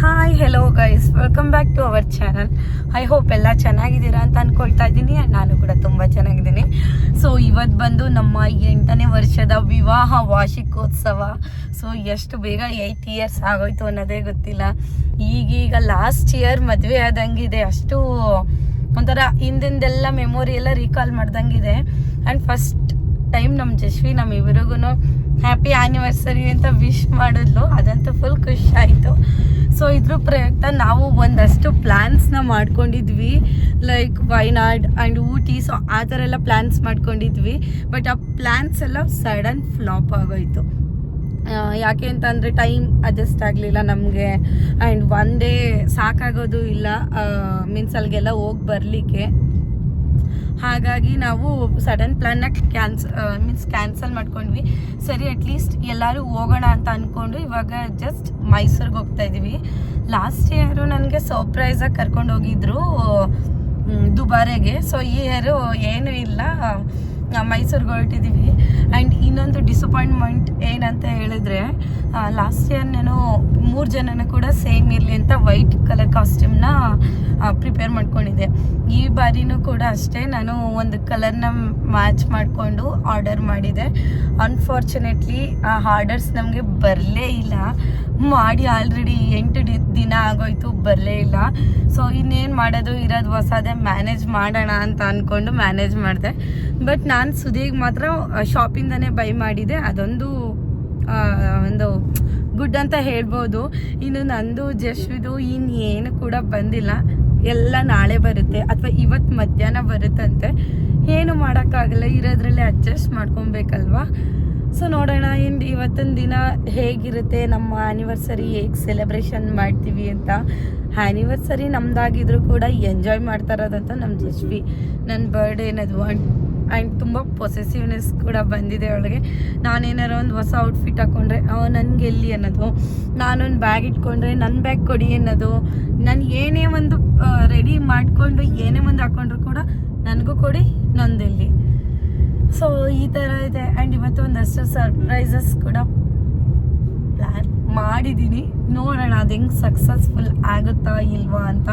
Hi hello guys welcome back to our channel I hope ಎಲ್ಲ ಚೆನ್ನಾಗಿದ್ದೀರಾ ಅಂತ ಅನ್ಕೊಳ್ತಾ ಇದ್ದೀನಿ. ಆ್ಯಂಡ್ ನಾನು ಕೂಡ ತುಂಬ ಚೆನ್ನಾಗಿದ್ದೀನಿ. ಸೊ ಇವತ್ತು ಬಂದು ನಮ್ಮ ಎಂಟನೇ ವರ್ಷದ ವಿವಾಹ ವಾರ್ಷಿಕೋತ್ಸವ. ಸೊ ಎಷ್ಟು ಬೇಗ ಏಯ್ಟ್ ಇಯರ್ಸ್ ಆಗೋಯ್ತು ಅನ್ನೋದೇ ಗೊತ್ತಿಲ್ಲ. ಈಗೀಗ ಲಾಸ್ಟ್ ಇಯರ್ ಮದುವೆ ಆದಂಗಿದೆ. ಅಷ್ಟು ಒಂಥರ ಹಿಂದಿಂದೆಲ್ಲ ಮೆಮೊರಿ ಎಲ್ಲ ರೀಕಾಲ್ ಮಾಡ್ದಂಗಿದೆ. ಆ್ಯಂಡ್ ಫಸ್ಟ್ ಟೈಮ್ ನಮ್ಮ ಜಶ್ವಿ ನಮ್ಮ ಇಬ್ಬರಿಗೂ ಹ್ಯಾಪಿ ಆ್ಯನಿವರ್ಸರಿ ಅಂತ ವಿಶ್ ಮಾಡಿದ್ಲು. ಅದಂತೂ ಫುಲ್ ಖುಷಿ ಆಯಿತು. ಸೊ ಇದ್ರ ಪ್ರಯುಕ್ತ ನಾವು ಒಂದಷ್ಟು ಪ್ಲ್ಯಾನ್ಸ್ನ ಮಾಡ್ಕೊಂಡಿದ್ವಿ. Like Wayanad and Ooty so ಆ ಥರ ಎಲ್ಲ ಪ್ಲ್ಯಾನ್ಸ್ ಮಾಡ್ಕೊಂಡಿದ್ವಿ. ಬಟ್ ಆ ಪ್ಲ್ಯಾನ್ಸ್ ಎಲ್ಲ ಸಡನ್ ಫ್ಲಾಪ್ ಆಗೋಯ್ತು. ಯಾಕೆ ಅಂತಂದರೆ ಟೈಮ್ ಅಡ್ಜಸ್ಟ್ ಆಗಲಿಲ್ಲ ನಮಗೆ. ಆ್ಯಂಡ್ ಒನ್ ಡೇ ಸಾಕಾಗೋದು ಇಲ್ಲ. ಮೀನ್ಸ್ ಅಲ್ಲಿಗೆಲ್ಲ ಹೋಗಿ ಬರಲಿಕ್ಕೆ. ಹಾಗಾಗಿ ನಾವು ಸಡನ್ ಪ್ಲಾನ್ನ ಕ್ಯಾನ್ಸ್ ಮೀನ್ಸ್ ಕ್ಯಾನ್ಸಲ್ ಮಾಡ್ಕೊಂಡ್ವಿ. ಸರಿ ಅಟ್ಲೀಸ್ಟ್ ಎಲ್ಲರೂ ಹೋಗೋಣ ಅಂತ ಅಂದ್ಕೊಂಡು ಇವಾಗ ಜಸ್ಟ್ ಮೈಸೂರಿಗೆ ಹೋಗ್ತಾ ಇದ್ದೀವಿ. ಲಾಸ್ಟ್ ಇಯರು ನನಗೆ ಸರ್ಪ್ರೈಸಾಗಿ ಕರ್ಕೊಂಡು ಹೋಗಿದ್ರು ದುಬಾರೆಗೆ. ಸೊ ಈ ಇಯರು ಏನೂ ಇಲ್ಲ. ಮೈಸೂರಿಗೆ ಹೊರಟಿದ್ದೀವಿ ಆ್ಯಂಡ್ ಇನ್ನೊಂದು ಡಿಸಪಾಯಿಂಟ್ಮೆಂಟ್ ಏನಂತ ಹೇಳಿದ್ರೆ ಲಾಸ್ಟ್ ಇಯರ್ ನಾನು ಮೂರು ಜನನ ಕೂಡ ಸೇಮ್ ಇರಲಿ ಅಂತ ವೈಟ್ ಕಲರ್ ಕಾಸ್ಟ್ಯೂಮ್ನ ಪ್ರಿಪೇರ್ ಮಾಡ್ಕೊಂಡಿದ್ದೆ. ಈ ಬಾರಿನೂ ಕೂಡ ಅಷ್ಟೇ ನಾನು ಒಂದು ಕಲರ್ನ ಮ್ಯಾಚ್ ಮಾಡಿಕೊಂಡು ಆರ್ಡರ್ ಮಾಡಿದೆ. ಅನ್ಫಾರ್ಚುನೇಟ್ಲಿ ಆ ಆರ್ಡರ್ಸ್ ನಮಗೆ ಬರಲೇ ಇಲ್ಲ. ಮಾಡಿ ಆಲ್ರೆಡಿ ಎಂಟು ದಿನ ಆಗೋಯ್ತು, ಬರಲೇ ಇಲ್ಲ. ಸೊ ಇನ್ನೇನು ಮಾಡೋದು? ಇರೋದು ಹೊಸದೇ ಮ್ಯಾನೇಜ್ ಮಾಡೋಣ ಅಂತ ಅಂದ್ಕೊಂಡು ಮ್ಯಾನೇಜ್ ಮಾಡಿದೆ. ಬಟ್ ನಾನು ಸುದೀಗ್ ಮಾತ್ರ ಶಾಪಿಂದನೇ ಬೈ ಮಾಡಿದೆ. ಅದೊಂದು ಒಂದು ಗುಡ್ ಅಂತ ಹೇಳ್ಬೋದು. ಇನ್ನು ನಂದು, ಜಶ್ವಿದು ಇನ್ನೇನು ಕೂಡ ಬಂದಿಲ್ಲ. ಎಲ್ಲ ನಾಳೆ ಬರುತ್ತೆ. ಅಥವಾ ಇವತ್ತು ಮಧ್ಯಾಹ್ನ ಬರುತ್ತಂತೆ. ಏನು ಮಾಡೋಕ್ಕಾಗಲ್ಲ. ಇರೋದ್ರಲ್ಲೇ ಅಡ್ಜಸ್ಟ್ ಮಾಡ್ಕೊಬೇಕಲ್ವಾ? ಸೊ ನೋಡೋಣ ಇನ್ನು ಇವತ್ತಿನ ದಿನ ಹೇಗಿರುತ್ತೆ ನಮ್ಮ ಆ್ಯನಿವರ್ಸರಿ ಹೇಗೆ ಸೆಲೆಬ್ರೇಷನ್ ಮಾಡ್ತೀವಿ ಅಂತ. ಆ್ಯನಿವರ್ಸರಿ ನಮ್ದಾಗಿದ್ರು ಕೂಡ ಎಂಜಾಯ್ ಮಾಡ್ತಾ ಇರೋದಂತ ನಮ್ಮ ಜಶ್ವಿ ನನ್ನ ಬರ್ಡೇ ಏನದು ಆ್ಯಂಡ್ ತುಂಬ ಪೊಸೆಸಿವ್ನೆಸ್ ಕೂಡ ಬಂದಿದೆ ಅವಳಿಗೆ. ನಾನೇನಾರು ಒಂದು ಹೊಸ ಔಟ್ಫಿಟ್ ಹಾಕ್ಕೊಂಡ್ರೆ ನನಗೆ ಎಲ್ಲಿ ಅನ್ನೋದು. ನಾನೊಂದು ಬ್ಯಾಗ್ ಇಟ್ಕೊಂಡ್ರೆ ನನ್ನ ಬ್ಯಾಗ್ ಕೊಡಿ ಅನ್ನೋದು. ನಾನು ಏನೇ ಒಂದು ರೆಡಿ ಮಾಡಿಕೊಂಡು, ಏನೇ ಒಂದು ಹಾಕ್ಕೊಂಡ್ರು ಕೂಡ ನನಗೂ ಕೊಡಿ, ನಂದೆಲ್ಲಿ. ಸೊ ಈ ಥರ ಇದೆ. ಆ್ಯಂಡ್ ಇವತ್ತು ಒಂದಷ್ಟು ಸರ್ಪ್ರೈಸಸ್ ಕೂಡ ಪ್ಲ್ಯಾನ್ ಮಾಡಿದ್ದೀನಿ ನೋಡೋಣ, ಅದು ಹೆಂಗೆ ಸಕ್ಸಸ್ಫುಲ್ ಆಗುತ್ತಾ ಇಲ್ವಾ ಅಂತ.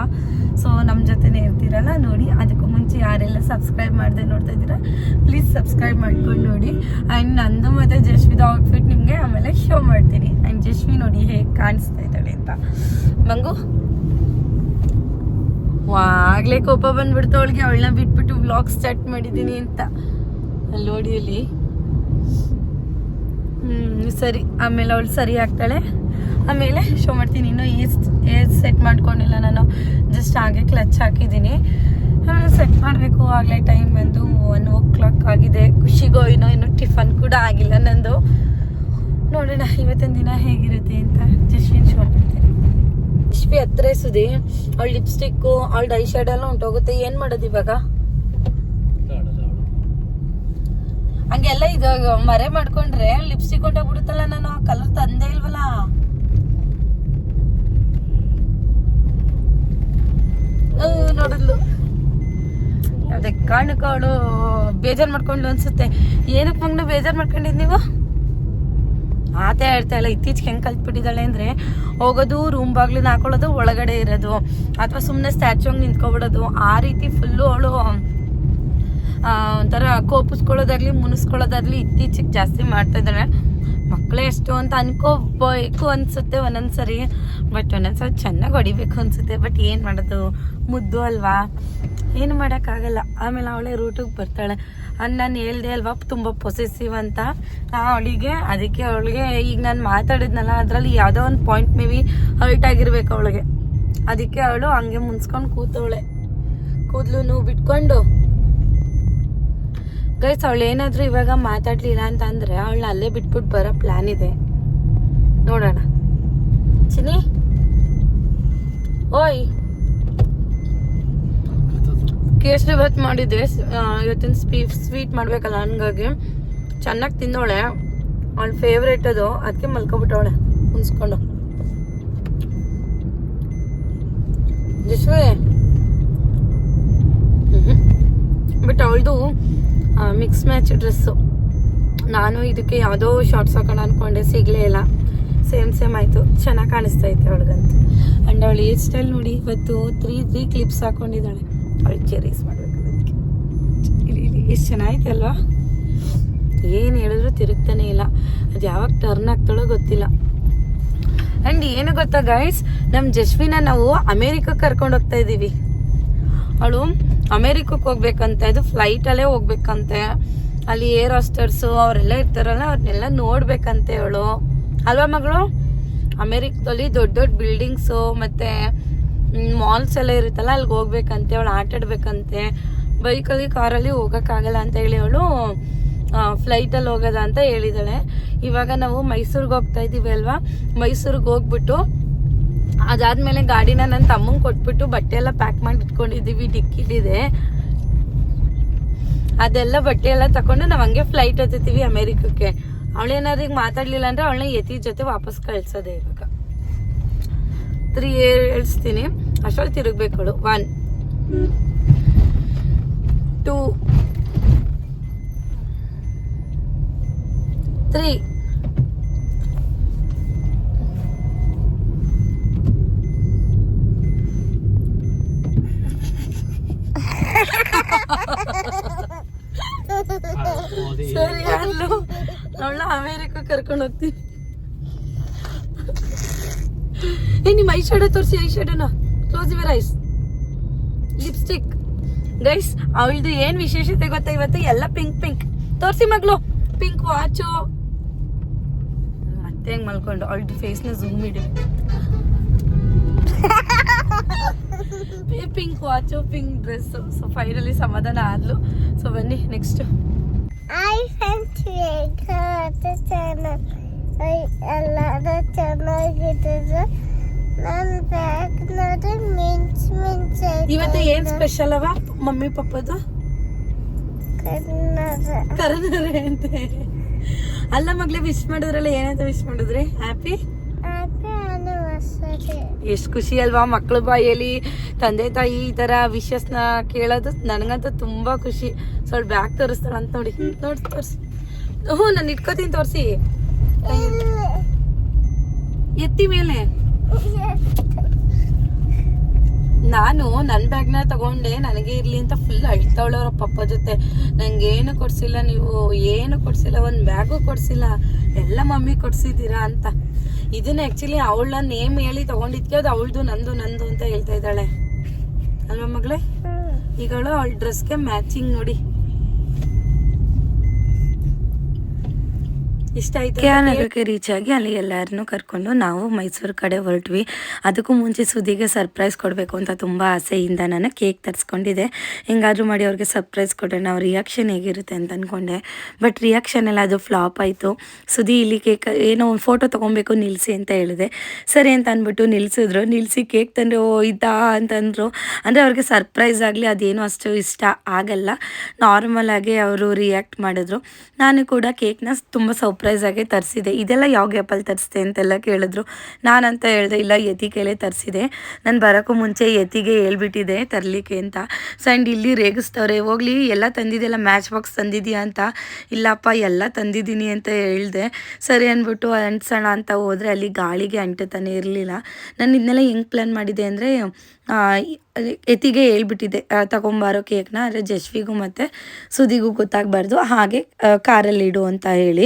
ಸೊ ನಮ್ಮ ಜೊತೆನೇ ಇರ್ತೀರಲ್ಲ ನೋಡಿ. ಅದಕ್ಕೂ ಮುಂಚೆ ಯಾರೆಲ್ಲ ಸಬ್ಸ್ಕ್ರೈಬ್ ಮಾಡದೆ ನೋಡ್ತಾ ಇದ್ದೀರಾ ಪ್ಲೀಸ್ ಸಬ್ಸ್ಕ್ರೈಬ್ ಮಾಡ್ಕೊಂಡು ನೋಡಿ. ಆ್ಯಂಡ್ ನಂದು ಮತ್ತು ಜಶ್ವಿದ ಔಟ್ಫಿಟ್ ನಿಮಗೆ ಆಮೇಲೆ ಶೋ ಮಾಡ್ತೀನಿ. ಆ್ಯಂಡ್ ಜಶ್ವಿ ನೋಡಿ ಹೇಗೆ ಕಾಣಿಸ್ತಾ ಇದ್ದಾಳೆ ಅಂತ. ಮಂಗು? ಆಗ್ಲೇ ಕೋಪ ಬಂದ್ಬಿಡ್ತು ಅವಳಿಗೆ. ಅವಳನ್ನ ಬಿಟ್ಬಿಟ್ಟು ವ್ಲಾಗ್ ಸ್ಟಾರ್ಟ್ ಮಾಡಿದ್ದೀನಿ ಅಂತ. ಅಲ್ಲಿ ಹ್ಮ್, ಸರಿ. ಆಮೇಲೆ ಅವಳು ಸರಿ ಆಗ್ತಾಳೆ. ಆಮೇಲೆ ಶೋ ಮಾಡ್ತೀನಿ. ಇನ್ನೂ ಏಜ್ ಏಜ್ ಸೆಟ್ ಮಾಡ್ಕೊಂಡಿಲ್ಲ ನಾನು. ಜಸ್ಟ್ ಹಾಗೆ ಕ್ಲಚ್ ಹಾಕಿದ್ದೀನಿ. ಆಮೇಲೆ ಸೆಟ್ ಮಾಡಬೇಕು. ಆಗಲೇ ಟೈಮ್ ಬಂದು ಒನ್ ಓ ಕ್ಲಾಕ್ ಆಗಿದೆ. ಖುಷಿಗೋ ಏನೋ, ಇನ್ನೂ ಟಿಫನ್ ಕೂಡ ಆಗಿಲ್ಲ ನಂದು. ನೋಡೋಣ, ಇವತ್ತಿನ ದಿನ ಹೇಗಿರುತ್ತೆ ಅಂತ. ಜಸ್ವಿನ್ ಶೋ ಮಾಡ್ತೀನಿ. ಜಶ್ವಿ ಹತ್ರ ಸುದಿ ಅವಳ ಲಿಪ್ಸ್ಟಿಕ್ಕು ಅವಳ ಐ ಶೇಡ್ ಎಲ್ಲ ಹೊಂಟೋಗುತ್ತೆ ಏನು ಮಾಡೋದು ಇವಾಗ? ಹಂಗೆಲ್ಲ ಇದು ಮರೆ ಮಾಡ್ಕೊಂಡ್ರೆ ಲಿಪ್ಸ್ಟಿಕ್ ಹೊಂಟೋಗ್ಬಿಡುತ್ತಲ್ಲ ನಾನು ಕಲರ್ ತಂದೆ ಇಲ್ವಲ್ಲ? ನೋಡಿದ್ಲು. ಅದೇ ಕಾರಣಕ್ಕೆ ಅವಳು ಬೇಜಾರ್ ಮಾಡ್ಕೊಂಡ್ಲು ಅನ್ಸುತ್ತೆ. ಏನಕ್ಕೆ ಮಗ್ನ ಬೇಜಾರ್ ಮಾಡ್ಕೊಂಡಿದ್ ನೀವು? ಆತ ಹೇಳ್ತಾ ಇಲ್ಲ, ಇತ್ತೀಚೆಗೆ ಹೆಂಗೆ ಕಲ್ತ್ಬಿಟ್ಟಿದ್ದಾಳೆ ಅಂದರೆ ಹೋಗೋದು ರೂಮ್ ಬಾಗ್ಲನ್ನ ಹಾಕೊಳ್ಳೋದು, ಒಳಗಡೆ ಇರೋದು, ಅಥವಾ ಸುಮ್ಮನೆ ಸ್ಟ್ಯಾಚು ಹಂಗೆ ನಿಂತ್ಕೊಬಿಡೋದು, ಆ ರೀತಿ ಫುಲ್ಲು ಅವಳು ಒಂಥರ ಕೋಪಿಸ್ಕೊಳ್ಳೋದಾಗ್ಲಿ, ಮುನಿಸ್ಕೊಳ್ಳೋದಾಗ್ಲಿ ಇತ್ತೀಚೆಗೆ ಜಾಸ್ತಿ ಮಾಡ್ತಾ ಇದ್ದಾರೆ ಮಕ್ಕಳೇ ಎಷ್ಟು ಅಂತ ಅನ್ಕೋಬೇಕು ಅನ್ಸುತ್ತೆ ಒಂದೊಂದ್ಸರಿ. ಬಟ್ ಒಂದೊಂದ್ಸರಿ ಚೆನ್ನಾಗಿ ಹೊಡಿಬೇಕು ಅನ್ಸುತ್ತೆ. ಬಟ್ ಏನು ಮಾಡೋದು? ಮುದ್ದು ಅಲ್ವಾ? ಏನು ಮಾಡೋಕ್ಕಾಗಲ್ಲ. ಆಮೇಲೆ ಅವಳೇ ರೂಟಿಗೆ ಬರ್ತಾಳೆ. ನಾನು ಹೇಳ್ದೆ ಅಲ್ವಾ, ತುಂಬ ಪೊಸೆಸಿವ್ ಅಂತ. ಅವಳಿಗೆ, ಅದಕ್ಕೆ ಅವಳಿಗೆ ಈಗ ನಾನು ಮಾತಾಡಿದ್ನಲ್ಲ, ಅದರಲ್ಲಿ ಯಾವುದೋ ಒಂದು ಪಾಯಿಂಟ್ ಮೇ ಬಿ ಹರ್ಟ್ ಆಗಿರ್ಬೇಕು ಅವಳಿಗೆ. ಅದಕ್ಕೆ ಅವಳು ಹಂಗೆ ಮುನ್ಸ್ಕೊಂಡು ಕೂತವಳೆ. ಕೂದಲು ನೋವು ಬಿಟ್ಕೊಂಡು. ಗೈಸ್ ಅವಳು ಏನಾದರೂ ಇವಾಗ ಮಾತಾಡ್ಲಿಲ್ಲ ಅಂತ ಅಂದ್ರೆ ಅವಳನ್ನ ಅಲ್ಲೇ ಬಿಟ್ಬಿಟ್ಟು ಬರೋ ಪ್ಲಾನ್ ಇದೆ. ನೋಡೋಣ. ಚಿನಿ ಓಯ್. ಕೇಸರಿ ಭಾತ್ ಮಾಡಿದ್ದೆ ಇವತ್ತಿನ ಸ್ವೀ ಸ್ವೀಟ್ ಮಾಡಬೇಕಲ್ಲ ಹಂಗಾಗಿ. ಚೆನ್ನಾಗಿ ತಿಂದವಳೆ ಅವಳ ಫೇವ್ರೇಟ್ ಅದು. ಅದಕ್ಕೆ ಮಲ್ಕೊಬಿಟ್ಟವಳೆ. ಮುನ್ಸ್ಕೊಂಡು ಜಶ್ವೇ ಬಟ್ ಅವಳದು ಮಿಕ್ಸ್ ಮ್ಯಾಚ್ ಡ್ರೆಸ್ಸು ನಾನು ಇದಕ್ಕೆ ಯಾವುದೋ ಶಾರ್ಟ್ಸ್ ಹಾಕೋಣ ಅನ್ಕೊಂಡೆ, ಸಿಗಲೇ ಇಲ್ಲ. ಸೇಮ್ ಸೇಮ್ ಆಯಿತು. ಚೆನ್ನಾಗಿ ಕಾಣಿಸ್ತಾ ಐತೆ ಅವಳಿಗಂತೂ. ಆ್ಯಂಡ್ ಅವಳು ಹೇರ್ ಸ್ಟೈಲ್ ನೋಡಿ, ಇವತ್ತು ತ್ರೀ ತ್ರೀ ಕ್ಲಿಪ್ಸ್ ಹಾಕೊಂಡಿದ್ದಾಳೆ. ಅವಳು ಚೇರೀಸ್ ಮಾಡಬೇಕು ಅದಕ್ಕೆ. ಇಲ್ಲಿ ಎಷ್ಟು ಚೆನ್ನಾಗೈತೆ ಅಲ್ವಾ? ಏನು ಹೇಳಿದ್ರು ತಿರುಗ್ತಾನೆ ಇಲ್ಲ. ಅದು ಯಾವಾಗ ಟರ್ನ್ ಆಗ್ತಾಳೋ ಗೊತ್ತಿಲ್ಲ. ಆ್ಯಂಡ್ ಏನು ಗೊತ್ತಾ ಗೈಸ್ ನಮ್ಮ ಜಶ್ವಿನ ನಾವು ಅಮೇರಿಕಕ್ಕೆ ಕರ್ಕೊಂಡು ಹೋಗ್ತಾ ಇದ್ದೀವಿ ಅವಳು ಅಮೇರಿಕಕ್ಕೆ ಹೋಗ್ಬೇಕಂತೆ, ಅದು ಫ್ಲೈಟಲ್ಲೇ ಹೋಗ್ಬೇಕಂತೆ. ಅಲ್ಲಿ ಏರ್ ಹಾಸ್ಟರ್ಸು ಅವರೆಲ್ಲ ಇರ್ತಾರಲ್ಲ ಅವ್ರನ್ನೆಲ್ಲ ನೋಡ್ಬೇಕಂತೆ ಅವಳು. ಅಲ್ವಾ ಮಗಳು? ಅಮೇರಿಕದಲ್ಲಿ ದೊಡ್ಡ ದೊಡ್ಡ ಬಿಲ್ಡಿಂಗ್ಸು ಮತ್ತು ಮಾಲ್ಸ್ ಎಲ್ಲ ಇರುತ್ತಲ್ಲ ಅಲ್ಲಿಗೆ ಹೋಗ್ಬೇಕಂತೆ, ಅವಳು ಆಟ ಆಡ್ಬೇಕಂತೆ. ಬೈಕಲ್ಲಿ, ಕಾರಲ್ಲಿ ಹೋಗೋಕ್ಕಾಗಲ್ಲ ಅಂತ ಹೇಳಿ ಅವಳು ಫ್ಲೈಟಲ್ಲಿ ಹೋಗೋದ ಅಂತ ಹೇಳಿದಾಳೆ. ಇವಾಗ ನಾವು ಮೈಸೂರಿಗೆ ಹೋಗ್ತಾ ಇದ್ದೀವಿ ಅಲ್ವಾ? ಮೈಸೂರಿಗೆ ಹೋಗ್ಬಿಟ್ಟು ಅದಾದ್ಮೇಲೆ ಗಾಡಿನ ನನ್ನ ತಮ್ಮಂಗೆ ಕೊಟ್ಬಿಟ್ಟು ಬಟ್ಟೆ ಎಲ್ಲ ಪ್ಯಾಕ್ ಮಾಡಿ ಇಟ್ಕೊಂಡಿದ್ದೀವಿ ಡಿಕ್ಕಿಲಿದೆ ಅದೆಲ್ಲ ಬಟ್ಟೆ ಎಲ್ಲ ತಕೊಂಡು ನಾವು ಹಂಗೆ ಫ್ಲೈಟ್ ಹತ್ತೀವಿ ಅಮೇರಿಕಕ್ಕೆ. ಅವಳೇನಾದ್ರು ಈಗ ಮಾತಾಡ್ಲಿಲ್ಲ ಅಂದ್ರೆ ಅವಳನ್ನ ಯತಿ ಜೊತೆ ವಾಪಸ್ ಕಳ್ಸೋದೆ ಇವಾಗ. ತ್ರೀ ಹೇಳ್ಸ್ತೀನಿ. ಅಷ್ಟರಲ್ಲಿ ತಿರುಗ್ಬೇಕು ಅವಳು. ಒನ್ ಟೂ ತ್ರೀ ಸರಿ ಅಲ್ಲೂ ಅವಳ ಅಮೇರಿಕ ಕರ್ಕೊಂಡು ಹೋಗ್ತೀನಿ. ಏ ಐ ಶಾಡೋ ತೋರಿಸಿ I ಶಾಡೋನ close your eyes lipstick guys ಅವಳದು ಏನ್ ವಿಶೇಷತೆ ಗೊತ್ತಾ ಇವತ್ತು? ಎಲ್ಲ ಪಿಂಕ್ ಪಿಂಕ್ ತೋರಿಸಿ ಮಗಳು. ಪಿಂಕ್ ವಾಚು ಮತ್ತೆ ಹೆಂಗ್ ಮಲ್ಕೊಂಡು? ಅವಳದು ಫೇಸ್ನ ಝೂಮ್ ಇಡಿ. Pink watch pink dress so finally ಸಮಾಧಾನ ಆದ್ಲು. ಸೊ ಬನ್ನಿ ನೆಕ್ಸ್ಟ್ You ಚಾನಲ್ ಎಲ್ಲಾದ ಚೆನ್ನಾಗಿದ್ದು ನನ್ನ ಬ್ಯಾಗ್ ನೋಡಿ ಮಿಂಚ್ ಮಿಂಚ್ ಇವತ್ತು ಏನ್ ಸ್ಪೆಷಲ್ ಅವ? ಮಮ್ಮಿ, ಪಪ್ಪದು? ಕರೆದ್ರೆ ಅಂತ. ಅಲ್ಲ ಮಗ್ಲೆ ವಿಶ್ ಮಾಡಿದ್ರಲ್ಲ, ಏನಂತ ವಿಶ್ ಮಾಡಿದ್ರಿ? ಹ್ಯಾಪಿ ಎಷ್ಟು ಖುಷಿ ಅಲ್ವಾ ಮಕ್ಳ ಬಾಯಲ್ಲಿ. ತಂದೆ, ತಾಯಿ ಈ ತರ ವಿಶಸ್ನ ಕೇಳೋದು. ನನಗಂತೂ ತುಂಬಾ ಖುಷಿ. ಸ್ವಲ್ಪ ಬ್ಯಾಗ್ ತೋರಿಸ್ತಾಳ ಅಂತ ನೋಡಿ ನೋಡಿ, ತೋರಿಸಿ. ಹ್ಞೂ, ನಾನು ಇಟ್ಕೋತೀನಿ ತೋರಿಸಿ. ಎತ್ತಿ ಮೇಲೆ. ನಾನು ನನ್ನ ಬ್ಯಾಗ್ನ ತಗೊಂಡೆ, ನನಗೆ ಇರ್ಲಿ ಅಂತ ಫುಲ್ ಅಳ್ತಾವಳವ್ರ ಪಪ್ಪ ಜೊತೆ. ಏನು ಕೊಡ್ಸಿಲ್ಲ ನೀವು, ಏನು ಕೊಡ್ಸಿಲ್ಲ, ಒಂದು ಬ್ಯಾಗು ಕೊಡ್ಸಿಲ್ಲ. ಎಲ್ಲ ಮಮ್ಮಿ ಕೊಡ್ಸಿದ್ದೀರಾ ಅಂತ. ಇದನ್ನ ಆಕ್ಚುಲಿ ಅವಳ ನೇಮ್ ಹೇಳಿ ತಗೊಂಡಿದ್ಕೆ ಅದು ಅವಳದು, ನಂದು ನಂದು ಅಂತ ಹೇಳ್ತಾ ಇದ್ದಾಳೆ. ಅಲ್ವಾ ಮಗಳೇ? ಈಗಳು ಅವಳ ಡ್ರೆಸ್ಗೆ ಮ್ಯಾಚಿಂಗ್ ನೋಡಿ. ಇಷ್ಟ ಆಯ್ತು ಕೆ ಆರ್ ನಗರಕ್ಕೆ ರೀಚ್ ಆಗಿ ಅಲ್ಲಿ ಎಲ್ಲರನ್ನೂ ಕರ್ಕೊಂಡು ನಾವು ಮೈಸೂರು ಕಡೆ ಹೊರಟ್ವಿ. ಅದಕ್ಕೂ ಮುಂಚೆ ಸುದಿಗೆ ಸರ್ಪ್ರೈಸ್ ಕೊಡಬೇಕು ಅಂತ ತುಂಬ ಆಸೆಯಿಂದ ನಾನು ಕೇಕ್ ತರಿಸ್ಕೊಂಡಿದ್ದೆ. ಹೆಂಗಾದರೂ ಮಾಡಿ ಅವ್ರಿಗೆ ಸರ್ಪ್ರೈಸ್ ಕೊಡೋಣ ಅವ್ರ ರಿಯಾಕ್ಷನ್ ಹೇಗಿರುತ್ತೆ ಅಂತ ಅಂದ್ಕೊಂಡೆ ಬಟ್ ರಿಯಾಕ್ಷನ್ ಎಲ್ಲ ಅದು ಫ್ಲಾಪ್ ಆಯಿತು. ಸುದಿ ಇಲ್ಲಿ ಕೇಕ್ ಏನೋ ಒಂದು ಫೋಟೋ ತೊಗೊಬೇಕು ನಿಲ್ಲಿಸಿ ಅಂತ ಹೇಳಿದೆ. ಸರಿ ಅಂತ ಅಂದ್ಬಿಟ್ಟು ನಿಲ್ಲಿಸಿದ್ರು ನಿಲ್ಲಿಸಿ ಕೇಕ್ ತಂದರೆ ಓ ಇದ್ದಾ ಅಂತಂದರು ಅಂದರೆ. ಅವ್ರಿಗೆ ಸರ್ಪ್ರೈಸ್ ಆಗಲಿ ಅದೇನು ಅಷ್ಟು ಇಷ್ಟ ಆಗಲ್ಲ. ನಾರ್ಮಲ್ ಆಗಿ ಅವರು ರಿಯಾಕ್ಟ್ ಮಾಡಿದ್ರು. ನಾನು ಕೂಡ ಕೇಕ್ನ ತುಂಬ ಸರ್ಪ್ರೈಸ್ ಆಗಿ ತರಿಸಿದೆ. ಇದೆಲ್ಲ ಯಾವ ಗ್ಯಾಪಲ್ಲಿ ತರಿಸಿದೆ ಅಂತೆಲ್ಲ ಕೇಳಿದ್ರು. ನಾನಂತ ಹೇಳಿದೆ, ಇಲ್ಲ ಯತಿ ಕೈಲೇ ತರಿಸಿದೆ. ನಾನು ಬರೋಕ್ಕೂ ಮುಂಚೆ ಯತಿಗೆ ಹೇಳ್ಬಿಟ್ಟಿದೆ ತರಲಿಕ್ಕೆ ಅಂತ. ಸೊ ಆ್ಯಂಡ್ ಇಲ್ಲಿ ರೇಗಿಸ್ತವ್ರೆ ಹೋಗ್ಲಿ, ಎಲ್ಲ ತಂದಿದ್ದೆಲ್ಲ ಮ್ಯಾಚ್ ಬಾಕ್ಸ್ ತಂದಿದ್ಯಾ ಅಂತ? ಇಲ್ಲಪ್ಪ, ಎಲ್ಲ ತಂದಿದ್ದೀನಿ ಅಂತ ಹೇಳಿದೆ. ಸರಿ ಅಂದ್ಬಿಟ್ಟು ಅಂಟಿಸೋಣ ಅಂತ ಹೋದರೆ ಅಲ್ಲಿ ಗಾಳಿಗೆ ಅಂಟುತ್ತಾನೆ ಇರಲಿಲ್ಲ. ನಾನು ಇದನ್ನೆಲ್ಲ ಹೆಂಗೆ ಪ್ಲ್ಯಾನ್ ಮಾಡಿದೆ ಅಂದರೆ ಎತ್ತಿಗೆ ಹೇಳ್ಬಿಟ್ಟಿದ್ದೆ ತಗೊಂಬಾರೋ ಕೇಕ್ನ, ಅಂದರೆ ಜಶ್ವಿಗೂ ಮತ್ತು ಸುದಿಗೂ ಗೊತ್ತಾಗಬಾರ್ದು. ಹಾಗೆ ಕಾರಲ್ಲಿ ಇಡು ಅಂತ ಹೇಳಿ.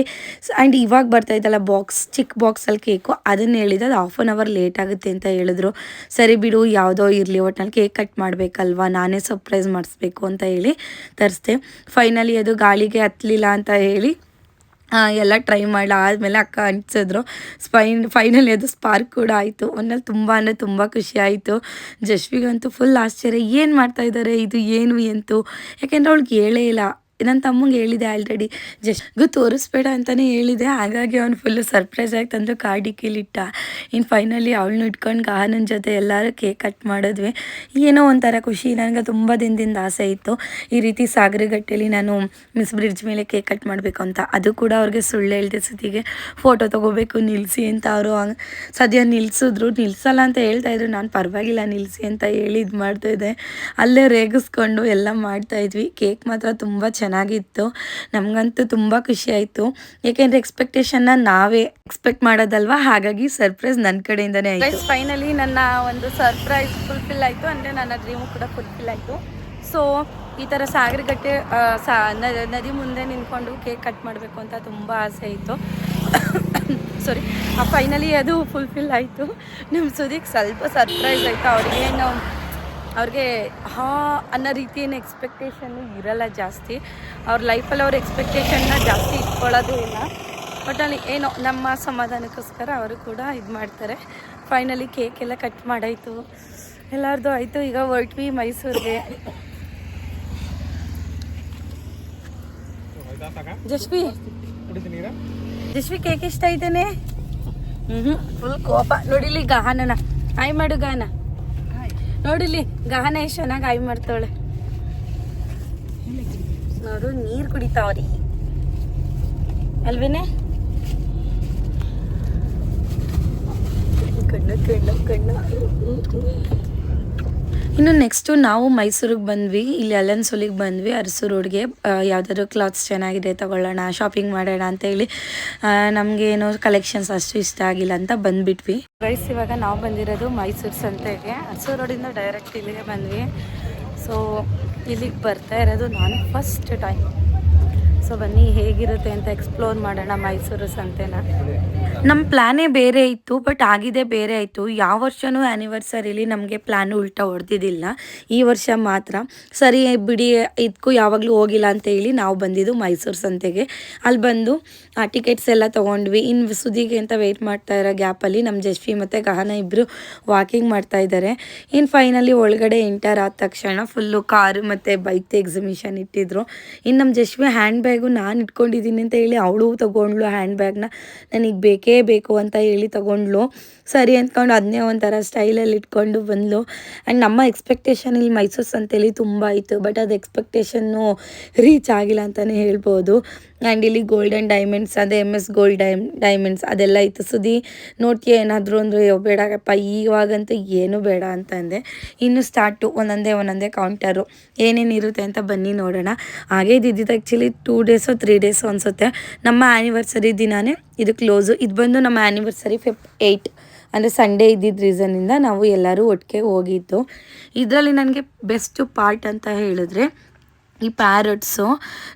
ಆ್ಯಂಡ್ ಇವಾಗ ಬರ್ತಾ ಇದ್ದಲ್ಲ ಬಾಕ್ಸ್ ಚಿಕ್ಕ ಬಾಕ್ಸಲ್ಲಿ ಕೇಕು ಅದನ್ನು ಹೇಳಿದ್ದೆ ಅದು ಹಾಫ್ ಆನ್ ಅವರ್ ಲೇಟ್ ಆಗುತ್ತೆ ಅಂತ ಹೇಳಿದ್ರು. ಸರಿ ಬಿಡು, ಯಾವುದೋ ಇರಲಿ ಒಟ್ಟಿನಲ್ಲಿ ಕೇಕ್ ಕಟ್ ಮಾಡಬೇಕಲ್ವಾ, ನಾನೇ ಸರ್ಪ್ರೈಸ್ ಮಾಡಿಸ್ಬೇಕು ಅಂತ ಹೇಳಿ ತರಿಸ್ದೆ. ಫೈನಲಿ ಅದು ಗಾಳಿಗೆ ಹತ್ತಲಿಲ್ಲ ಅಂತ ಹೇಳಿ ಎಲ್ಲ ಟ್ರೈ ಮಾಡಲ. ಆದಮೇಲೆ ಅಕ್ಕ ಅಂಟಿಸಿದ್ರು ಸ್ಪೈನ್ ಫೈನಲಿ ಅದು ಸ್ಪಾರ್ಕ್ ಕೂಡ ಆಯಿತು. ಒಂದಲ್ಲಿ ತುಂಬ ಅಂದರೆ ತುಂಬ ಖುಷಿ ಆಯಿತು. ಜಶ್ವಿಗಂತೂ ಫುಲ್ ಆಶ್ಚರ್ಯ, ಏನು ಮಾಡ್ತಾ ಇದ್ದಾರೆ ಇದು ಏನು? ಎಂತು. ಯಾಕೆಂದರೆ ಅವಳಿಗೆ ಹೇಳೇ ಇಲ್ಲ. ನನ್ನ ತಮ್ಮಂಗೆ ಹೇಳಿದೆ ಆಲ್ರೆಡಿ ಜಸ್ಟ್ಗೂ ತೋರಿಸ್ಬೇಡ ಅಂತಲೇ ಹೇಳಿದೆ. ಹಾಗಾಗಿ ಅವ್ನು ಫುಲ್ಲು ಸರ್ಪ್ರೈಸ್ ಆಗಿ ತಂದು ಕಾಡಿಕ್ಕಿಲಿಟ್ಟ ಇನ್ನು ಫೈನಲಿ ಅವಳನ್ನ ಇಟ್ಕೊಂಡು ಗಾನನ ಜೊತೆ ಎಲ್ಲರೂ ಕೇಕ್ ಕಟ್ ಮಾಡಿದ್ವಿ. ಏನೋ ಒಂಥರ ಖುಷಿ. ನನಗೆ ತುಂಬ ದಿನದಿಂದ ಆಸೆ ಇತ್ತು. ಈ ರೀತಿ ಸಾಗರಗಟ್ಟೆಯಲ್ಲಿ ನಾನು ಮಿಸ್ ಬ್ರಿಡ್ಜ್ ಮೇಲೆ ಕೇಕ್ ಕಟ್ ಮಾಡಬೇಕು ಅಂತ. ಅದು ಕೂಡ ಅವ್ರಿಗೆ ಸುಳ್ಳು ಹೇಳ್ದೆ ಸುದ್ದಿಗೆ ಫೋಟೋ ತೊಗೋಬೇಕು ನಿಲ್ಲಿಸಿ ಅಂತ ಅವರು ಸದ್ಯ ನಿಲ್ಲಿಸಿದ್ರು ನಿಲ್ಲಿಸಲ್ಲ ಅಂತ ಹೇಳ್ತಾ ಇದ್ರು. ನಾನು ಪರವಾಗಿಲ್ಲ ನಿಲ್ಲಿಸಿ ಅಂತ ಹೇಳಿ ಇದು ಮಾಡ್ತಾಯಿದ್ದೆ ಅಲ್ಲೇ ರೇಗಿಸ್ಕೊಂಡು ಎಲ್ಲ ಮಾಡ್ತಾಯಿದ್ವಿ ಕೇಕ್ ಮಾತ್ರ ತುಂಬ ಚೆನ್ನಾಗಿ ಚೆನ್ನಾಗಿತ್ತು. ನಮಗಂತೂ ತುಂಬ ಖುಷಿಯಾಯಿತು ಏಕೆಂದರೆ ಎಕ್ಸ್ಪೆಕ್ಟೇಷನ್ನ ನಾವೇ ಎಕ್ಸ್ಪೆಕ್ಟ್ ಮಾಡೋದಲ್ವಾ? ಹಾಗಾಗಿ ಸರ್ಪ್ರೈಸ್ ನನ್ನ ಕಡೆಯಿಂದನೇ ಆಯಿತು. ಫೈನಲಿ ನನ್ನ ಒಂದು ಸರ್ಪ್ರೈಸ್ ಫುಲ್ಫಿಲ್ ಆಯಿತು. ಅಂದರೆ ನನ್ನ ಡ್ರೀಮು ಕೂಡ ಫುಲ್ಫಿಲ್ ಆಯಿತು. ಸೊ ಈ ಥರ ಸಾಗರಗಟ್ಟೆ ಸಾ ನದಿ ಮುಂದೆ ನಿಂತ್ಕೊಂಡು ಕೇಕ್ ಕಟ್ ಮಾಡಬೇಕು ಅಂತ ತುಂಬ ಆಸೆ ಇತ್ತು. ಸಾರಿ ಫೈನಲಿ ಅದು ಫುಲ್ಫಿಲ್ ಆಯಿತು. ನಿಮ್ಮ ಸುದೀಕ್ ಸ್ವಲ್ಪ ಸರ್ಪ್ರೈಸ್ ಆಯಿತು. ಅವ್ರಿಗೆ ನಾವು ಅವ್ರಿಗೆ, ಹಾ, ಅನ್ನೋ ರೀತಿ ಏನು ಎಕ್ಸ್ಪೆಕ್ಟೇಷನ್ನು ಇರಲ್ಲ ಜಾಸ್ತಿ. ಅವ್ರ ಲೈಫಲ್ಲಿ ಅವ್ರ ಎಕ್ಸ್ಪೆಕ್ಟೇಷನ್ನ ಜಾಸ್ತಿ ಇಟ್ಕೊಳ್ಳೋದು ಇಲ್ಲ. ಬಟ್ ಅಲ್ಲಿ ಏನೋ ನಮ್ಮ ಸಮಾಧಾನಕ್ಕೋಸ್ಕರ ಅವರು ಕೂಡ ಇದು ಮಾಡ್ತಾರೆ. ಫೈನಲಿ ಕೇಕ್ ಎಲ್ಲ ಕಟ್ ಮಾಡಾಯಿತು. ಎಲ್ಲರದು ಆಯಿತು. ಈಗ ಹೊರಟ್ವಿ ಮೈಸೂರಿಗೆ. ಜಶ್ವಿ ಜಶ್ವಿ ಕೇಕ್ ಇಷ್ಟ ಐತೇನೆ ಹ್ಞೂ ಫುಲ್ ಕೋಪ. ನೋಡಿಲಿ ಗಹನನ. ಆಯ್ ಮಾಡು ಗಾನ ನೋಡಿಲಿ ಗಹನ ಎಷ್ಟು ಚೆನ್ನಾಗಿ ಆಯ್ ಮಾಡ್ತಾಳೆ ನೋಡು, ನೀರು ಕುಡಿತಾವ್ರಿ. ಅಲ್ವೇನೆ? ಕಣ್ಣು ಕಣ್ಣು ಕಣ್ಣು. ಇನ್ನು ನೆಕ್ಸ್ಟು ನಾವು ಮೈಸೂರಿಗೆ ಬಂದ್ವಿ, ಇಲ್ಲಿ ಅಲ್ಲನ್ಸೋಲಿಗೆ ಬಂದ್ವಿ, ಅರಸು ರೋಡ್ಗೆ. ಯಾವುದಾದ್ರು ಕ್ಲಾತ್ಸ್ ಚೆನ್ನಾಗಿದೆ ತಗೊಳ್ಳೋಣ ಶಾಪಿಂಗ್ ಮಾಡೋಣ ಅಂತ ಹೇಳಿ. ನಮಗೇನು ಕಲೆಕ್ಷನ್ಸ್ ಅಷ್ಟು ಇಷ್ಟ ಆಗಿಲ್ಲ ಅಂತ ಬಂದ್ಬಿಟ್ವಿ. ರೈಸ್ ಇವಾಗ ನಾವು ಬಂದಿರೋದು ಮೈಸೂರು ಸಂತೆಗೆ. ಹಸು ರೋಡಿಂದ ಡೈರೆಕ್ಟ್ ಇಲ್ಲಿಗೆ ಬಂದ್ವಿ. ಸೊ ಇಲ್ಲಿಗೆ ಬರ್ತಾ ಇರೋದು ನಾನು ಫಸ್ಟ್ ಟೈಮ್ ಸೊ ಬನ್ನಿ, ಹೇಗಿರುತ್ತೆ ಅಂತ ಎಕ್ಸ್ಪ್ಲೋರ್ ಮಾಡೋಣ ಮೈಸೂರು ಸಂತೆನ. ನಮ್ಮ ಪ್ಲ್ಯಾನೇ ಬೇರೆ ಇತ್ತು ಬಟ್ ಆಗಿದೆ ಬೇರೆ ಆಯಿತು. ಯಾವ ವರ್ಷವೂ ಆ್ಯನಿವರ್ಸರಿಲಿ ನಮಗೆ ಪ್ಲ್ಯಾನ್ ಉಲ್ಟಾ ಹೊಡೆದಿದ್ದಿಲ್ಲ. ಈ ವರ್ಷ ಮಾತ್ರ. ಸರಿ, ಬಿಡಿ ಇದಕ್ಕೂ ಯಾವಾಗಲೂ ಹೋಗಿಲ್ಲ ಅಂತ ಹೇಳಿ ನಾವು ಬಂದಿದ್ದು ಮೈಸೂರು ಸಂತೆಗೆ. ಅಲ್ಲಿ ಬಂದು, ಆ ಟಿಕೆಟ್ಸ್ ಎಲ್ಲ ತೊಗೊಂಡ್ವಿ. ಇನ್ನು ಸುದಿಗೆ ಅಂತ ವೆಯ್ಟ್ ಮಾಡ್ತಾ ಇರೋ ಗ್ಯಾಪಲ್ಲಿ ನಮ್ಮ ಜಶ್ವಿ ಮತ್ತು ಗಹನ ಇಬ್ಬರು ವಾಕಿಂಗ್ ಮಾಡ್ತಾ ಇದ್ದಾರೆ. ಇನ್ನು ಫೈನಲಿ ಒಳಗಡೆ ಎಂಟರ್ ಆದ ತಕ್ಷಣ ಫುಲ್ಲು ಕಾರು ಮತ್ತು ಬೈಕ್ ಎಕ್ಸಿಬಿಷನ್ ಇಟ್ಟಿದ್ರು. ಇನ್ನು ನಮ್ಮ ಜಶ್ವಿ ಹ್ಯಾಂಡ್ ಬ್ಯಾಗು ನಾನು ಇಟ್ಕೊಂಡಿದ್ದೀನಿ ಅಂತ ಹೇಳಿ ಅವಳು ತಗೊಂಡ್ಳು ಹ್ಯಾಂಡ್ ಬ್ಯಾಗ್ನ ನನಗೆ ಬೇಕೇ ಬೇಕು ಅಂತ ಹೇಳಿ ತಗೊಂಡ್ಲು ಸರಿ ಅಂದ್ಕೊಂಡು ಅದನ್ನೇ ಒಂಥರ ಸ್ಟೈಲಲ್ಲಿ ಇಟ್ಕೊಂಡು ಬಂದಳು ಆ್ಯಂಡ್ ನಮ್ಮ ಎಕ್ಸ್ಪೆಕ್ಟೇಷನ್ ಇಲ್ಲಿ ಮೈಸೂರು ಅಂತೇಳಿ ತುಂಬ ಇತ್ತು ಬಟ್ ಅದು ಎಕ್ಸ್ಪೆಕ್ಟೇಷನ್ನು ರೀಚ್ ಆಗಿಲ್ಲ ಅಂತಲೇ ಹೇಳ್ಬೋದು. ಆ್ಯಂಡ್ ಇಲ್ಲಿ ಗೋಲ್ಡನ್ ಡೈಮಂಡ್ಸ್ ಅದೇ ಎಂ ಎಸ್ ಗೋಲ್ಡ್ ಡೈಮ್ ಡೈಮಂಡ್ಸ್ ಅದೆಲ್ಲ ಇತ್ತು. ಸುದಿ ನೋಡ್ತೀಯ ಏನಾದರೂ ಅಂದರೆ ಬೇಡಪ್ಪ ಇವಾಗಂತೂ ಏನೂ ಬೇಡ ಅಂತ ಅಂದೆ. ಇನ್ನು ಸ್ಟಾರ್ಟು ಒಂದೊಂದೇ ಒಂದೊಂದೇ ಕೌಂಟರು ಏನೇನು ಇರುತ್ತೆ ಅಂತ ಬನ್ನಿ ನೋಡೋಣ. ಹಾಗೆ ಇದ್ದಿದ್ದು actually two days three days ಅನಿಸುತ್ತೆ. ನಮ್ಮ ಆ್ಯನಿವರ್ಸರಿ ದಿನಾನೇ ಇದು ಕ್ಲೋಸು ಇದು ಬಂದು ನಮ್ಮ ಆ್ಯನಿವರ್ಸರಿ ಫಿಫ್ ಏಯ್ಟ್ ಅಂದರೆ ಸಂಡೇ ಇದ್ದಿದ್ದ ರೀಸನಿಂದ ನಾವು ಎಲ್ಲರೂ ಒಟ್ಟಿಗೆ ಹೋಗಿದ್ದು. ಇದರಲ್ಲಿ ನನಗೆ ಬೆಸ್ಟ್ ಪಾರ್ಟ್ ಅಂತ ಹೇಳಿದ್ರೆ ಈ ಪ್ಯಾರಟ್ಸು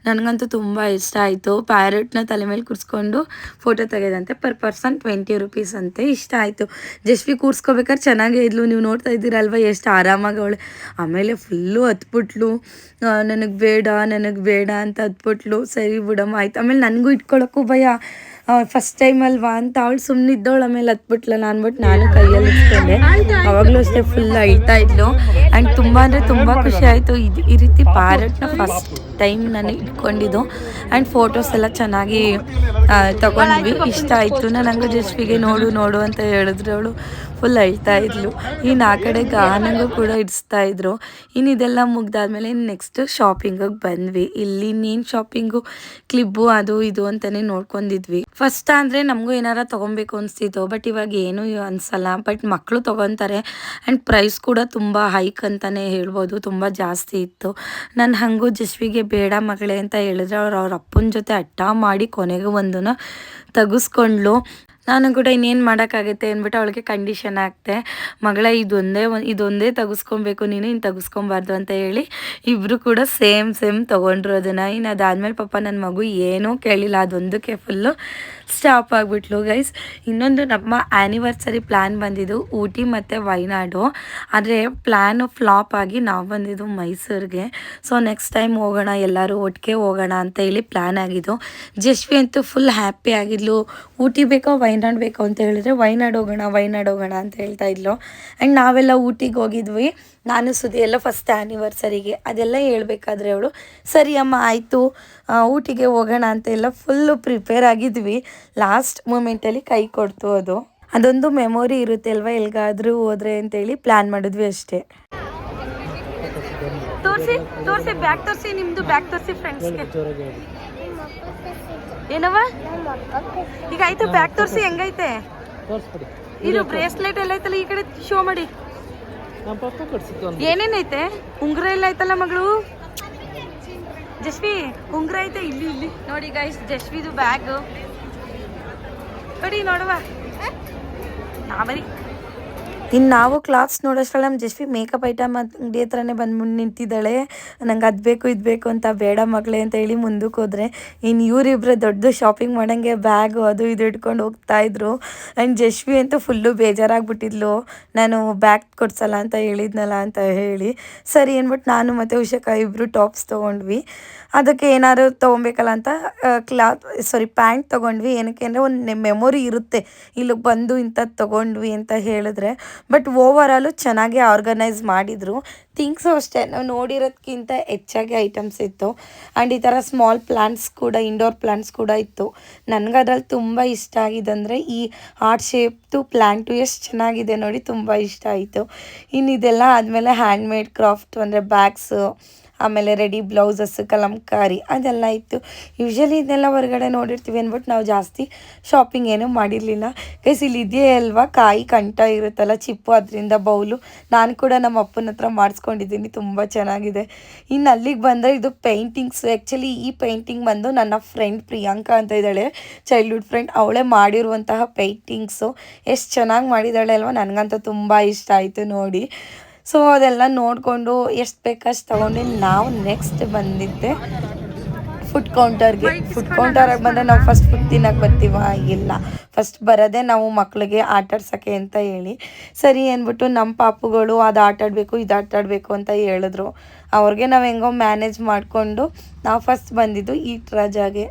ನನಗಂತೂ ತುಂಬ ಇಷ್ಟ ಆಯಿತು. ಪ್ಯಾರಟ್ನ ತಲೆ ಮೇಲೆ ಕೂರಿಸ್ಕೊಂಡು ಫೋಟೋ ತೆಗೆದಂತೆ ಪರ್ ಪರ್ಸನ್ ಟ್ವೆಂಟಿ ರುಪೀಸ್ ಅಂತೆ ಇಷ್ಟ ಆಯಿತು. ಜಸ್ವಿ ಕೂರಿಸ್ಕೋಬೇಕಾದ್ರೆ ಚೆನ್ನಾಗೇ ಇದ್ಲು. ನೀವು ನೋಡ್ತಾ ಇದ್ದೀರಲ್ವ ಎಷ್ಟು ಆರಾಮಾಗಿ ಅವಳು ಆಮೇಲೆ ಫುಲ್ಲು ಹತ್ಬಿಟ್ಲು ನನಗೆ ಬೇಡ ನನಗೆ ಬೇಡ ಅಂತ ಹತ್ಬಿಟ್ಲು ಸರಿ ಬಿಡಮ್ಮ, ಆಯ್ತು. ಆಮೇಲೆ ನನಗೂ ಇಟ್ಕೊಳ್ಳೋಕ್ಕೂ ಭಯ. ಫಸ್ಟ್ ಟೈಮ್ ಅಲ್ವಾ ಅಂತ ಅವಳು ಸುಮ್ಮನೆ ಇದ್ದವಳು ಆಮೇಲೆ ನಾನು ಅಂದ್ಬಿಟ್ಟು ನಾನು ಕೈಯಲ್ಲಿ ಇಟ್ಕೊಂಡೆ ಅವಾಗಲೂ ಅಷ್ಟೇ ಫುಲ್ ಅಳ್ತಾ ಇದ್ಲು. ಆ್ಯಂಡ್ ತುಂಬ ಅಂದರೆ ತುಂಬ ಖುಷಿ ಆಯಿತು. ಇದು ಈ ರೀತಿ ಪ್ಯಾರೆಟ್ನ ಫಸ್ಟ್ ಟೈಮ್ ನಾನು ಇಟ್ಕೊಂಡಿದ್ದು. ಆ್ಯಂಡ್ ಫೋಟೋಸ್ ಎಲ್ಲ ಚೆನ್ನಾಗಿ ತಗೊಂಡ್ವಿ. ಇಷ್ಟ ಆಯಿತು. ನನಗೆ ಜಸ್ವಿಗೆ ನೋಡು ನೋಡು ಅಂತ ಹೇಳಿದ್ರು ಅವಳು. ಫುಲ್ ಅಳ್ತಾ ಇದ್ಲು. ಇನ್ನು ಆ ಕಡೆ ಗಾನಗೂ ಕೂಡ ಇಡಿಸ್ತಾ ಇದ್ರು. ಇನ್ನು ಇದೆಲ್ಲ ಮುಗ್ದಾದ್ಮೇಲೆ ನೆಕ್ಸ್ಟ್ ಶಾಪಿಂಗಿಗೆ ಬಂದ್ವಿ. ಇಲ್ಲಿ ಇನ್ನೇನು ಶಾಪಿಂಗು ಕ್ಲಿಬ್ಬು ಅದು ಇದು ಅಂತಲೇ ನೋಡ್ಕೊಂಡಿದ್ವಿ. ಫಸ್ಟ್ ಅಂದರೆ ನಮಗೂ ಏನಾರ ತೊಗೊಬೇಕು ಅನಿಸ್ತಿತ್ತು. ಬಟ್ ಇವಾಗ ಏನೂ ಅನಿಸಲ್ಲ. ಬಟ್ ಮಕ್ಕಳು ತೊಗೊತಾರೆ. ಆ್ಯಂಡ್ ಪ್ರೈಸ್ ಕೂಡ ತುಂಬ ಹೈಕ್ ಅಂತಲೇ ಹೇಳ್ಬೋದು. ತುಂಬ ಜಾಸ್ತಿ ಇತ್ತು. ನಾನು ಹಾಗೂ ಜಶ್ವಿಗೆ ಬೇಡ ಮಗಳೇ ಅಂತ ಹೇಳಿದ್ರೆ ಅವ್ರು ಅವ್ರ ಅಪ್ಪನ ಜೊತೆ ಅಟ್ಟ ಮಾಡಿ ಕೊನೆಗೂ ಒಂದನ್ನು ತೆಗೆಸ್ಕೊಂಡ್ಲು ನಾನು ಕೂಡ ಇನ್ನೇನು ಮಾಡೋಕ್ಕಾಗುತ್ತೆ ಅಂದ್ಬಿಟ್ಟು ಅವಳಿಗೆ ಕಂಡೀಷನ್ ಹಾಕ್ತೆ. ಮಗಳ, ಇದೊಂದೇ ಒಂದು ಇದೊಂದೇ ತೆಗೆಸ್ಕೊಬೇಕು, ನೀನು ಇನ್ನು ತೆಗೆಸ್ಕೊಬಾರ್ದು ಅಂತ ಹೇಳಿ ಇಬ್ಬರು ಕೂಡ ಸೇಮ್ ಸೇಮ್ ತೊಗೊಂಡ್ರು ಅದನ್ನು. ಇನ್ನು ಅದಾದಮೇಲೆ ಪಾಪ ನನ್ನ ಮಗು ಏನೂ ಕೇಳಿಲ್ಲ, ಅದೊಂದಕ್ಕೆ ಫುಲ್ಲು ಸ್ಟಾಪ್ ಆಗಿಬಿಟ್ಲು ಗೈಸ್ ಇನ್ನೊಂದು ನಮ್ಮ ಆ್ಯನಿವರ್ಸರಿ ಪ್ಲ್ಯಾನ್ ಬಂದಿದ್ದು ಊಟಿ ಮತ್ತು ವೈನಾಡು. ಆದರೆ ಪ್ಲ್ಯಾನು ಫ್ಲಾಪ್ ಆಗಿ ನಾವು ಬಂದಿದ್ದು ಮೈಸೂರಿಗೆ. ಸೊ ನೆಕ್ಸ್ಟ್ ಟೈಮ್ ಹೋಗೋಣ, ಎಲ್ಲರೂ ಒಟ್ಟಿಗೆ ಹೋಗೋಣ ಅಂತ ಹೇಳಿ ಪ್ಲ್ಯಾನ್ ಆಗಿದ್ದು. ಜಸ್ವಿ ಅಂತೂ ಫುಲ್ ಹ್ಯಾಪಿ ಆಗಿದ್ಲು. ಊಟಿ ಬೇಕೋ, ವೈನಾಡ್ ಬೇಕೋ ಅಂತ ಹೇಳಿದ್ರೆ, ವೈನಾಡ್ ಹೋಗೋಣ ವೈನಾಡ್ ಹೋಗೋಣ ಅಂತ ಹೇಳ್ತಾ ಇದ್ಲು. ಆ್ಯಂಡ್ ನಾವೆಲ್ಲ ಊಟಿಗೆ ಹೋಗಿದ್ವಿ. ನಾನು ಸುದಿ ಎಲ್ಲ ಫಸ್ಟ್ ಆ್ಯನಿವರ್ಸರಿಗೆ ಅದೆಲ್ಲ ಹೇಳಬೇಕಾದ್ರೆ ಅವಳು ಸರಿ ಅಮ್ಮ ಆಯಿತು. ಊಟಿಗೆ ಹೋಗೋಣ ಅಂತ ಎಲ್ಲ ಫುಲ್ಲು ಪ್ರಿಪೇರ್ ಆಗಿದ್ವಿ. ಲಾಸ್ಟ್ ಮೂಮೆಂಟಲ್ಲಿ ಕೈ ಕೊಡ್ತು ಅದು. ಅದೊಂದು ಮೆಮೊರಿ ಇರುತ್ತೆ ಅಲ್ವಾ ಎಲ್ಗಾದ್ರೂ ಹೋದ್ರೆ ಅಂತೇಳಿ ಪ್ಲ್ಯಾನ್ ಮಾಡಿದ್ವಿ ಅಷ್ಟೇ. ತೋರಿಸಿ ತೋರಿಸಿ ಬ್ಯಾಗ್ ತೋರಿಸಿ ನಿಮ್ಮದು ಬ್ಯಾಗ್ ತೋರಿಸಿ ಫ್ರೆಂಡ್ಸ್ಗೆ ಏನವ ಈಗ ಆಯ್ತು ಬ್ಯಾಗ್ ತೋರಿಸಿ ಹೆಂಗೈತೆ? ಇದು ಬ್ರೇಸ್ಲೆಟ್ ಎಲ್ಲ ಐತಲ್ಲ ಈ ಕಡೆ ಶೋ ಮಾಡಿ ನಮ್ಮ ಪಪ್ಪ ಕೊಡ್ಸಿತ್ತು ಒಂದು ಏನೇನೈತೆ ಉಂಗುರ ಎಲ್ಲ ಐತಲ್ಲ ಮಗಳು? ಜಶ್ವಿ ಉಂಗ್ರ ಐತೆ, ಇಲ್ಲಿ ಇಲ್ಲಿ. ನೋಡಿ ಗೈಸ್ ಜಶ್ವಿದು ಬ್ಯಾಗ್ ನೋಡಿ ನೋಡುವ. ನಾ ಬರೀ ಇನ್ನು ನಾವು ಕ್ಲಾತ್ಸ್ ನೋಡೋಷ್ಟ್ರಲ್ಲಿ ನಮ್ಮ ಜಸ್ವಿ ಮೇಕಪ್ ಐಟಮ್ ಅಂಗಡಿ ಹತ್ರನೇ ಬಂದು ನಿಂತಿದ್ದಾಳೆ. ನಂಗೆ ಅದು ಬೇಕು, ಇದು ಬೇಕು ಅಂತ ಬೇಡ ಮಗಳೇ ಅಂತ ಹೇಳಿ ಮುಂದಕ್ಕೆ ಹೋದ್ರೆ. ಇನ್ನು ಇವರಿಬ್ಬರು ದೊಡ್ಡದು ಶಾಪಿಂಗ್ ಮಾಡೋಂಗೆ ಬ್ಯಾಗು ಅದು ಇದು ಇಟ್ಕೊಂಡು ಹೋಗ್ತಾ ಇದ್ರು. ಆ್ಯಂಡ್ ಜಸ್ವಿ ಅಂತೂ ಫುಲ್ಲು ಬೇಜಾರಾಗ್ಬಿಟ್ಟಿದ್ಲು. ನಾನು ಬ್ಯಾಗ್ ಕೊಡ್ಸಲ್ಲ ಅಂತ ಹೇಳಿದ್ನಲ್ಲ ಅಂತ ಹೇಳಿ. ಸರಿ ಅಂದ್ಬಿಟ್ಟು ನಾನು ಮತ್ತು ಉಷಕ ಇಬ್ಬರು ಟಾಪ್ಸ್ ತೊಗೊಂಡ್ವಿ. ಅದಕ್ಕೆ ಏನಾದ್ರು ತೊಗೊಬೇಕಲ್ಲ ಅಂತ ಕ್ಲಾತ್ ಸಾರಿ ಪ್ಯಾಂಟ್ ತೊಗೊಂಡ್ವಿ. ಏನಕ್ಕೆ ಅಂದರೆ ಒಂದು ಮೆಮೊರಿ ಇರುತ್ತೆ. ಇಲ್ಲಿಗೆ ಬಂದು ಇಂಥದ್ದು ತೊಗೊಂಡ್ವಿ ಅಂತ ಹೇಳಿದ್ರೆ. ಬಟ್ ಓವರಾಲು ಚೆನ್ನಾಗಿ ಆರ್ಗನೈಸ್ ಮಾಡಿದರು. ಥಿಂಗ್ಸು ಅಷ್ಟೇ, ನಾವು ನೋಡಿರೋದಕ್ಕಿಂತ ಹೆಚ್ಚಾಗಿ ಐಟಮ್ಸ್ ಇತ್ತು. ಆ್ಯಂಡ್ ಈ ಥರ ಸ್ಮಾಲ್ ಪ್ಲ್ಯಾಂಟ್ಸ್ ಕೂಡ ಇಂಡೋರ್ ಪ್ಲ್ಯಾಂಟ್ಸ್ ಕೂಡ ಇತ್ತು. ನನಗೆ ಅದ್ರಲ್ಲಿ ತುಂಬ ಇಷ್ಟ ಆಗಿದೆ ಅಂದರೆ ಈ ಹಾರ್ಟ್ ಶೇಪ್ದು ಪ್ಲ್ಯಾಂಟು ಎಷ್ಟು ಚೆನ್ನಾಗಿದೆ ನೋಡಿ ತುಂಬ ಇಷ್ಟ ಆಯಿತು. ಇನ್ನು ಇದೆಲ್ಲ ಆದಮೇಲೆ ಹ್ಯಾಂಡ್ಮೇಡ್ ಕ್ರಾಫ್ಟ್ ಅಂದರೆ ಬ್ಯಾಗ್ಸು ಆಮೇಲೆ ರೆಡಿ ಬ್ಲೌಸಸ್, ಕಲಂಕಾರಿ ಅದೆಲ್ಲ ಇತ್ತು. ಯೂಶ್ವಲಿ ಇದನ್ನೆಲ್ಲ ಹೊರಗಡೆ ನೋಡಿರ್ತೀವಿ ಅಂದ್ಬಿಟ್ಟು ನಾವು ಜಾಸ್ತಿ ಶಾಪಿಂಗ್ ಏನೂ ಮಾಡಿರಲಿಲ್ಲ. ಕೈಸ್ ಇಲ್ಲಿ ಇದೆಯೇ ಅಲ್ವಾ? ಕಾಯಿ ಕಂಠ ಇರುತ್ತಲ್ಲ, ಚಿಪ್ಪು ಅದರಿಂದ ಬೌಲು. ನಾನು ಕೂಡ ನಮ್ಮ ಅಪ್ಪನ ಹತ್ರ ಮಾಡಿಸ್ಕೊಂಡಿದ್ದೀನಿ, ತುಂಬ ಚೆನ್ನಾಗಿದೆ. ಇನ್ನು ಅಲ್ಲಿಗೆ ಬಂದರೆ ಇದು ಪೇಂಟಿಂಗ್ಸ್ ಆ್ಯಕ್ಚುಲಿ ಈ ಪೇಂಟಿಂಗ್ ಬಂದು ನನ್ನ ಫ್ರೆಂಡ್ ಪ್ರಿಯಾಂಕಾ ಅಂತ ಇದ್ದಾಳೆ. ಚೈಲ್ಡ್ಹುಡ್ ಫ್ರೆಂಡ್ ಅವಳೇ ಮಾಡಿರುವಂತಹ ಪೇಂಟಿಂಗ್ಸು ಎಷ್ಟು ಚೆನ್ನಾಗಿ ಮಾಡಿದ್ದಾಳೆ ಅಲ್ವಾ? ನನಗಂತೂ ತುಂಬ ಇಷ್ಟ ಆಯಿತು ನೋಡಿ. ಸೊ ಅದೆಲ್ಲ ನೋಡಿಕೊಂಡು ಎಷ್ಟು ಬೇಕಷ್ಟು ತೊಗೊಂಡು ನಾವು ನೆಕ್ಸ್ಟ್ ಬಂದಿದ್ದೆ. ಫುಡ್ ಕೌಂಟರ್ಗೆ ಫುಡ್ ಕೌಂಟರಾಗಿ ಬಂದರೆ ನಾವು ಫಸ್ಟ್ ಫುಡ್ ತಿನ್ನಕ್ಕೆ ಬರ್ತೀವ ಇಲ್ಲ ಫಸ್ಟ್ ಬರೋದೇ ನಾವು ಮಕ್ಕಳಿಗೆ ಆಟಾಡ್ಸೋಕ್ಕೆ ಅಂತ ಹೇಳಿ. ಸರಿ ಅಂದ್ಬಿಟ್ಟು ನಮ್ಮ ಪಾಪುಗಳು ಅದು ಆಟಾಡಬೇಕು ಇದು ಆಟಾಡಬೇಕು ಅಂತ ಹೇಳಿದ್ರು. ಅವ್ರಿಗೆ ನಾವು ಹೆಂಗೋ ಮ್ಯಾನೇಜ್ ಮಾಡಿಕೊಂಡು ನಾವು ಫಸ್ಟ್ ಬಂದಿದ್ದು ಈಟ್ ರಾಜಾಗೆ.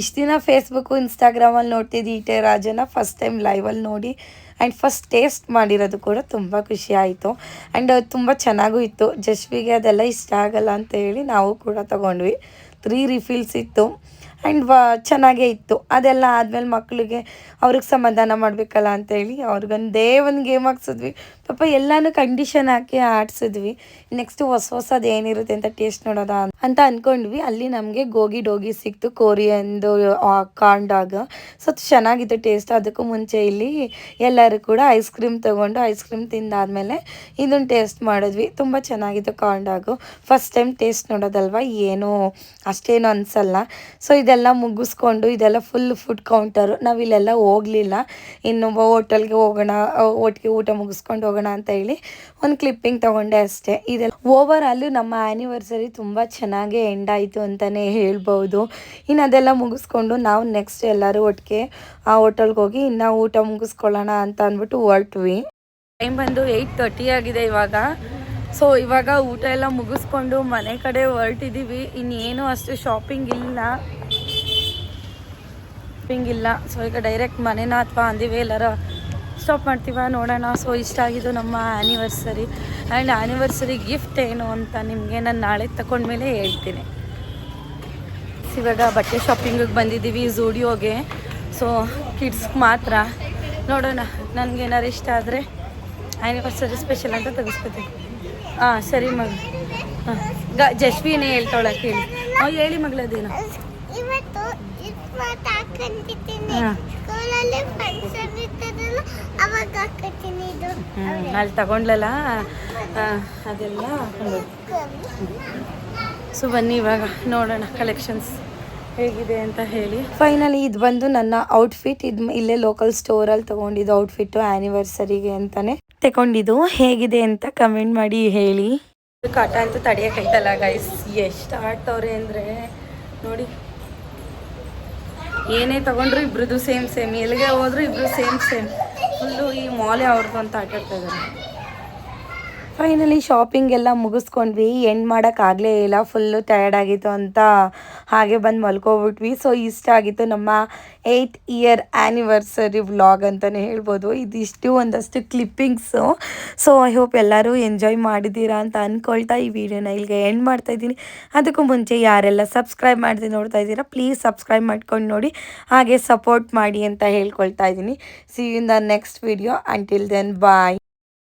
ಇಷ್ಟು ದಿನ ಫೇಸ್ಬುಕ್ಕು ಇನ್ಸ್ಟಾಗ್ರಾಮಲ್ಲಿ ನೋಡ್ತಿದ್ದು ಈಟೆ ರಾಜನ ಫಸ್ಟ್ ಟೈಮ್ ಲೈವಲ್ಲಿ ನೋಡಿ ಆ್ಯಂಡ್ ಫಸ್ಟ್ ಟೇಸ್ಟ್ ಮಾಡಿರೋದು ಕೂಡ ತುಂಬ ಖುಷಿ ಆಯಿತು. ಆ್ಯಂಡ್ ತುಂಬ ಚೆನ್ನಾಗೂ ಇತ್ತು. ಜಶ್ವಿಗೆ ಅದೆಲ್ಲ ಇಷ್ಟ ಆಗಲ್ಲ ಅಂತ ಹೇಳಿ ನಾವು ಕೂಡ ತೊಗೊಂಡ್ವಿ. ತ್ರೀ ರಿಫಿಲ್ಸ್ ಇತ್ತು ಆ್ಯಂಡ್ ಚೆನ್ನಾಗೇ ಇತ್ತು. ಅದೆಲ್ಲ ಆದಮೇಲೆ ಮಕ್ಕಳಿಗೆ ಅವ್ರಿಗೆ ಸಮಾಧಾನ ಮಾಡಬೇಕಲ್ಲ ಅಂತೇಳಿ ಅವ್ರಿಗೊಂದೇ ಒಂದು ಗೇಮ್ ಹಾಕ್ಸಿದ್ವಿ. ಪಾಪ ಎಲ್ಲನೂ ಕಂಡೀಷನ್ ಹಾಕಿ ಆಡಿಸಿದ್ವಿ. ನೆಕ್ಸ್ಟ್ ಹೊಸ ಹೊಸದು ಏನಿರುತ್ತೆ ಅಂತ ಟೇಸ್ಟ್ ನೋಡೋದ ಅಂತ ಅಂದ್ಕೊಂಡ್ವಿ ಅಲ್ಲಿ ನಮಗೆ ಗೋಗಿ ಡೋಗಿ ಸಿಕ್ತು ಕೋರಿಯಂದು ಕಾಂಡಾಗ. ಸೊ ಚೆನ್ನಾಗಿತ್ತು ಟೇಸ್ಟ್ ಅದಕ್ಕೂ ಮುಂಚೆ ಇಲ್ಲಿ ಎಲ್ಲರೂ ಕೂಡ ಐಸ್ ಕ್ರೀಮ್ ತೊಗೊಂಡು ಐಸ್ ಕ್ರೀಮ್ ತಿಂದಾದಮೇಲೆ ಇದನ್ನು ಟೇಸ್ಟ್ ಮಾಡಿದ್ವಿ. ತುಂಬ ಚೆನ್ನಾಗಿತ್ತು ಕಾಂಡಾಗು. ಫಸ್ಟ್ ಟೈಮ್ ಟೇಸ್ಟ್ ನೋಡೋದಲ್ವ? ಏನು, ಅಷ್ಟೇನು ಅನಿಸಲ್ಲ. ಸೊ ಇದೆಲ್ಲ ಮುಗಿಸ್ಕೊಂಡು, ಇದೆಲ್ಲ ಫುಲ್ ಫುಡ್ ಕೌಂಟರು ನಾವು ಇಲ್ಲೆಲ್ಲ ಹೋಗಲಿಲ್ಲ. ಇನ್ನೊಬ್ಬ ಹೋಟೆಲ್ಗೆ ಹೋಗೋಣ, ಒಟ್ಟಿಗೆ ಊಟ ಮುಗಿಸ್ಕೊಂಡು ಹೋಗೋಣ ಅಂತ ಹೇಳಿ ಒಂದು ಕ್ಲಿಪ್ಪಿಂಗ್ ತೊಗೊಂಡೆ ಅಷ್ಟೇ. ಇದೆಲ್ಲ ಓವರ್ ಆಲು ನಮ್ಮ ಆ್ಯನಿವರ್ಸರಿ ತುಂಬ ಚೆನ್ನಾಗೇ ಎಂಡ್ ಆಯಿತು ಅಂತಲೇ ಹೇಳ್ಬೋದು. ಇನ್ನು ಅದೆಲ್ಲ ಮುಗಿಸ್ಕೊಂಡು ನಾವು ನೆಕ್ಸ್ಟ್ ಎಲ್ಲರೂ ಒಟ್ಟಿಗೆ, ಆ ಹೋಟೆಲ್ಗೆ ಹೋಗಿ ಇನ್ನು ಊಟ ಮುಗಿಸ್ಕೊಳ್ಳೋಣ ಅಂತ ಅಂದ್ಬಿಟ್ಟು ಹೊರಟ್ವಿ. ಟೈಮ್ ಬಂದು ಏಯ್ಟ್ ತರ್ಟಿ ಆಗಿದೆ ಇವಾಗ. ಸೊ ಇವಾಗ ಊಟ ಎಲ್ಲ ಮುಗಿಸ್ಕೊಂಡು ಮನೆ ಕಡೆ ಹೊರಟಿದ್ದೀವಿ ಇನ್ನೇನು ಅಷ್ಟು ಶಾಪಿಂಗ್ ಇಲ್ಲ. ಶಾಪಿಂಗ್ ಇಲ್ಲ. ಸೊ ಈಗ ಡೈರೆಕ್ಟ್ ಮನೆನ ಅಥವಾ ಅಂದಿವೆ ಎಲ್ಲರ. ಸ್ಟಾಪ್ ಮಾಡ್ತೀವ ನೋಡೋಣ. ಸೊ ಇಷ್ಟ ಆಗಿದ್ದು ನಮ್ಮ ಆ್ಯನಿವರ್ಸರಿ ಆ್ಯಂಡ್ ಆ್ಯನಿವರ್ಸರಿ ಗಿಫ್ಟ್ ಏನು ಅಂತ ನಿಮಗೆ ನಾನು ನಾಳೆ ತಗೊಂಡ್ಮೇಲೆ ಹೇಳ್ತೀನಿ. ಇವಾಗ ಬಟ್ಟೆ ಶಾಪಿಂಗಿಗೆ ಬಂದಿದ್ದೀವಿ ಝೂಡಿಯೋಗೆ ಸೊ ಕಿಡ್ಸ್ಗೆ ಮಾತ್ರ. ನೋಡೋಣ ನನಗೇನಾರು ಇಷ್ಟ ಆದರೆ ಆ್ಯನಿವರ್ಸರಿ ಸ್ಪೆಷಲ್ ಅಂತ ತೆಗಿಸ್ಕೊತೀನಿ. ಹಾಂ ಸರಿ ಮಗ. ಹಾಂ ಗ, ಜಶ್ವಿನೇ ಹೇಳ್ತಾಳೆ, ಕೇಳಿ. ಹೇಳಿ ಮಗಳದೇನು? ಇಸ್ಮಾತ್ ಹಾಕೊಂಡಿದ್ದೀನಿ ಸ್ಕೂಲಲ್ಲಿ ಫಂಕ್ಷನ್ ಇರ್ತದಲ್ಲ ಅವಾಗ ಹಾಕತ್ತೀನಿ ಇದು. ಹ್ಞೂ ಅಲ್ಲಿ ತಗೊಂಡ್ಲಲ್ಲ? ಅದೆಲ್ಲ ಸೊ ಬನ್ನಿ ಇವಾಗ ನೋಡೋಣ ಕಲೆಕ್ಷನ್ಸ್ ಹೇಗಿದೆ ಅಂತ ಹೇಳಿ. ಫೈನಲಿ ಇದು ಬಂದು ನನ್ನ ಔಟ್ಫಿಟ್ ಇದು ಇಲ್ಲೇ ಲೋಕಲ್ ಸ್ಟೋರಲ್ಲಿ ತೊಗೊಂಡಿದ್ದು ಔಟ್ಫಿಟ್ಟು ಆ್ಯನಿವರ್ಸರಿಗೆ ಅಂತಾನೆ. ತಗೊಂಡಿದ್ದು ಹೇಗಿದೆ ಅಂತ ಕಮೆಂಟ್ ಮಾಡಿ ಹೇಳಿ. ಕಾಟ ಅಂತೂ ತಡೆಯೋಕ್ಕೈತಲ್ಲ ಗೈಸ್ ಎಷ್ಟು ಆಡ್ತವ್ರೆ ಅಂದರೆ ನೋಡಿ. ಏನೇ ತಗೊಂಡ್ರು ಇಬ್ರದ್ದು ಸೇಮ್ ಸೇಮ್. ಎಲ್ಲಿಗೆ ಹೋದ್ರು ಇಬ್ರು ಸೇಮ್ ಸೇಮ್. ಫುಲ್ಲು ಈ ಮಾಲೆ ಅವ್ರದ್ದು ಅಂತ ಆಟ ಆಡ್ತಾ ಇದ್ದಾರೆ ಫೈನಲಿ ಶಾಪಿಂಗ್ ಎಲ್ಲ ಮುಗಿಸ್ಕೊಂಡ್ವಿ. ಎಂಡ್ ಮಾಡೋಕ್ಕಾಗಲೇ ಇಲ್ಲ. ಫುಲ್ಲು ಟಯರ್ಡ್ ಆಗಿತ್ತು ಅಂತ ಹಾಗೆ ಬಂದು ಮಲ್ಕೊಬಿಟ್ವಿ. ಸೊ ಇಷ್ಟ ಆಗಿತ್ತು ನಮ್ಮ ಏಯ್ಟ್ ಇಯರ್ ಆ್ಯನಿವರ್ಸರಿ ವ್ಲಾಗ್ ಅಂತಲೇ ಹೇಳ್ಬೋದು. ಇದಿಷ್ಟು ಒಂದಷ್ಟು ಕ್ಲಿಪ್ಪಿಂಗ್ಸು ಸೊ ಐ ಹೋಪ್ ಎಲ್ಲರೂ ಎಂಜಾಯ್ ಮಾಡಿದ್ದೀರಾ ಅಂತ ಅಂದ್ಕೊಳ್ತಾ ಈ ವಿಡಿಯೋನ ಇಲ್ಲಿಗೆ ಎಂಡ್ ಮಾಡ್ತಾ ಇದ್ದೀನಿ. ಅದಕ್ಕೂ ಮುಂಚೆ ಯಾರೆಲ್ಲ ಸಬ್ಸ್ಕ್ರೈಬ್ ಮಾಡಿದೆ ನೋಡ್ತಾ ಇದ್ದೀರಾ ಪ್ಲೀಸ್ ಸಬ್ಸ್ಕ್ರೈಬ್ ಮಾಡ್ಕೊಂಡು ನೋಡಿ. ಹಾಗೆ ಸಪೋರ್ಟ್ ಮಾಡಿ ಅಂತ ಹೇಳ್ಕೊಳ್ತಾ ಇದ್ದೀನಿ. See in the next video until then bye